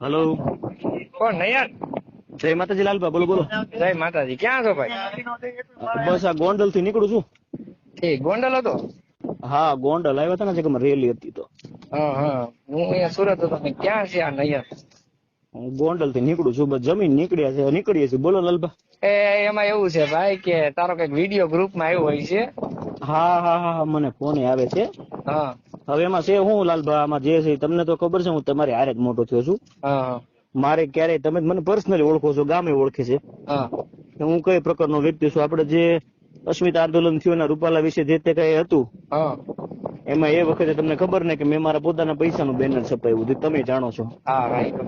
Hello. કોણ નૈયાર? જય માતાજી લાલબા બોલો બોલો. જય માતાજી. ક્યાં છો ભાઈ? બસ આ ગોંડલથી નીકળું છું. એ ગોંડલ હતો? હા ગોંડલ આવ્યા હતા ને જે રેલી હતી તો. હા હા. હું અહીંયા સુરત હતો મેં ક્યાં છે આ નૈયાર? હું ગોંડલથી નીકળું છું બસ જમીન નીકળ્યા છે નીકળીએ છીએ. બોલો લાલભા. એ એમાં એવું છે ભાઈ કે તારો કંઈક વીડિયો ગ્રુપમાં આવ્યો હોય છે. હા હા હા હા મને ફોન આવે છે. હા. હવે એમાં છે હું લાલભા આમાં જે છે તમને તો ખબર છે હું તમારી હારે જ મોટો થયો છું. મારે ક્યારેય તમે મને પર્સનલી ઓળખો છો ગામે ઓળખે છે. હું. કઈ પ્રકારનો વ્યક્તિ છું? આપણે જે અસ્મિતા આંદોલન થયું એના રૂપાલા વિશે જે તે કઈ હતું એમાં એ વખતે તમને ખબર ને કે મેં મારા પોતાના પૈસાનું બેનર છપાવ્યું હતું તમે જાણો છો.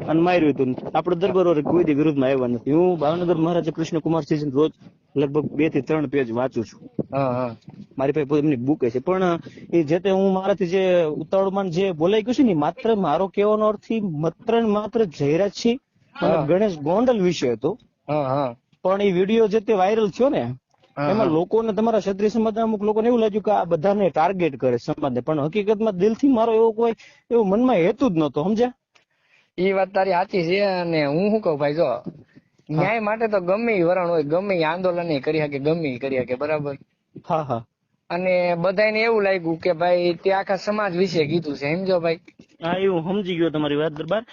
અને માર્યું હતું. આપડે દરબાર કોઈ દી વિરુદ્ધમાં આવ્યા નથી. હું ભાવનગર મહારાજા કૃષ્ણકુમાર સિંહ રોજ લગભગ બેથી ત્રણ પેજ વાંચું છું. મારી પાસે એમની બુક છે પણ એ જે તે હું મારાથી જે ઉતાવળમાં જે બોલાઈ ગયું છે ને માત્ર મારો કહેવાનો અર્થ માત્ર ને માત્ર જયરાજ સિંહ ગણેશ ગોંડલ વિશે હતો. પણ એ વીડિયો જે તે વાયરલ થયો ને એમાં. લોકોને તમારા ક્ષત્રિય સમાજના અમુક લોકોને એવું લાગ્યું કે આ બધાને ટાર્ગેટ કરે સમાજને. પણ હકીકતમાં દિલથી મારો એવો કોઈ એવો મનમાં હેતુ જ નહોતો સમજ્યા? એ વાત તારી સાચી છે અને હું શું કહું ભાઈ જો ન્યાય માટે તો ગમે વરણ હોય ગમે આંદોલન કરી શકે ગમે કરી શકે બરાબર? હા હા. અને બધાને એવું લાગ્યું કે ભાઈ તે આખા સમાજ વિશે કીધું છે. સમજો ભાઈ? હા એવું સમજી ગયો તમારી વાત દરબાર.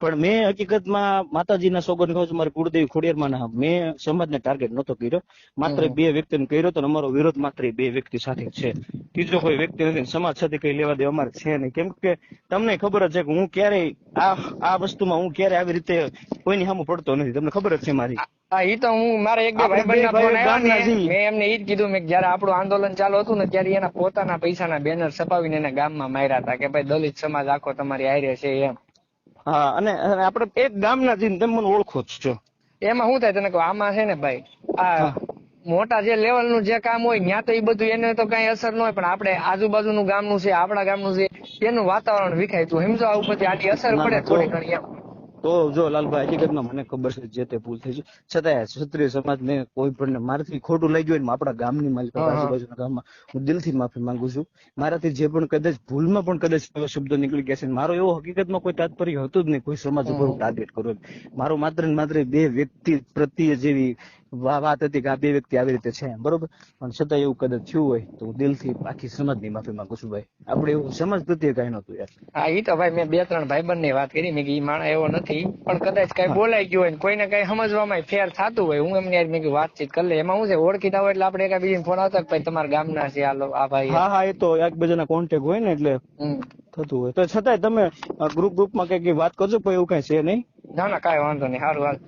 પણ મેં હકીકતમાં માતાજીના સોગન કહું છું મારી કુળદેવી ખોડિયારમાં મેં સમાજને ટાર્ગેટ નતો કર્યો. માત્ર. બે વ્યક્તિને કર્યો તો અમારો વિરોધ માત્ર બે વ્યક્તિ સાથે છે. ત્રીજો કોઈ વ્યક્તિ નથી સમાજ સાથે કઈ લેવા દેવા અમારે છે નહીં. કેમ કે તમને ખબર જ છે કે હું ક્યારેય આ આ વસ્તુમાં હું ક્યારે આવી રીતે કોઈની સામે પડતો નથી. તમને ખબર જ છે મારી. હા ઈ તો હું મારા એક બે ભાઈબંધના ફોન આવ્યા ને મેં એમને ઈ જ કીધું મેં જયારે આપણું આંદોલન ચાલુ હતું ને ત્યારે એના પોતાના પૈસાના બેનર છપાવીને એના ગામમાં માર્યા હતા કે ભાઈ દલિત સમાજ આખો તમારી હારે છે એમ. હા અને અને આપણે એક ગામના જઈને તમે મને ઓળખો જ છો. એમાં શું થાય તને કહું આમાં છે ને ભાઈ આ મોટા જે લેવલનું જે કામ હોય ત્યાં તો એ બધું એને તો કઈ અસર ન હોય પણ આપણે આજુબાજુનું ગામનું છે આપણા ગામનું છે એનું વાતાવરણ વિખાય તું હિમસા ઉપરથી આટલી અસર પડે થોડી ઘણી એમ. તો જો લાલભાઈ હકીકતમાં મને ખબર છે જે તે ભૂલ થઈ છે. છતાં ક્ષત્રિય સમાજને કોઈ પણ મારાથી ખોટું લઈ ગયું ને આપણા ગામની માલિક. આજુબાજુના ગામમાં હું દિલથી માફી માંગુ છું. મારાથી જે પણ કદાચ ભૂલમાં પણ કદાચ શબ્દ નીકળી ગયા છે મારો એવો હકીકતમાં કોઈ તાત્પર્ય હતું જ નહીં કોઈ સમાજ ઉપર. ટાર્ગેટ કરું મારો માત્ર ને માત્ર બે વ્યક્તિ પ્રત્યે જેવી વાત હતી કે આ બે વ્યક્તિ આવી રીતે છે બરોબર? પણ છતાં એવું કદાચ થયું હોય તો હું દિલથી આખી સમાજની માફી માંગુ છું ભાઈ. આપણે એવું સમાજ પ્રત્યે કઈ નતું યાર. હા એ તો ભાઈ મેં બે ત્રણ ભાઈ બંને વાત કરી મેં કે એ માણસ એવો નથી. પણ કદાચ કઈ બોલાઈ ગયું હોય કોઈને કઈ સમજવામાં ફેર થતું હોય હું એમની મેં વાતચીત કરી લે. એમાં શું છે ઓળખીતા હોય એટલે આપણે એકાબીજાને ફોન આવતા કે ભાઈ તમારા ગામના છે આ ભાઈ. હા હા એ તો એકબીજાના કોન્ટેક્ટ હોય ને એટલે થતું હોય. તો છતાંય તમે ગ્રુપ ગ્રુપમાં કઈ વાત કરજો પણ એવું કઈ છે નહીં? ના ના કઈ વાંધો નહીં. સારું હાલ.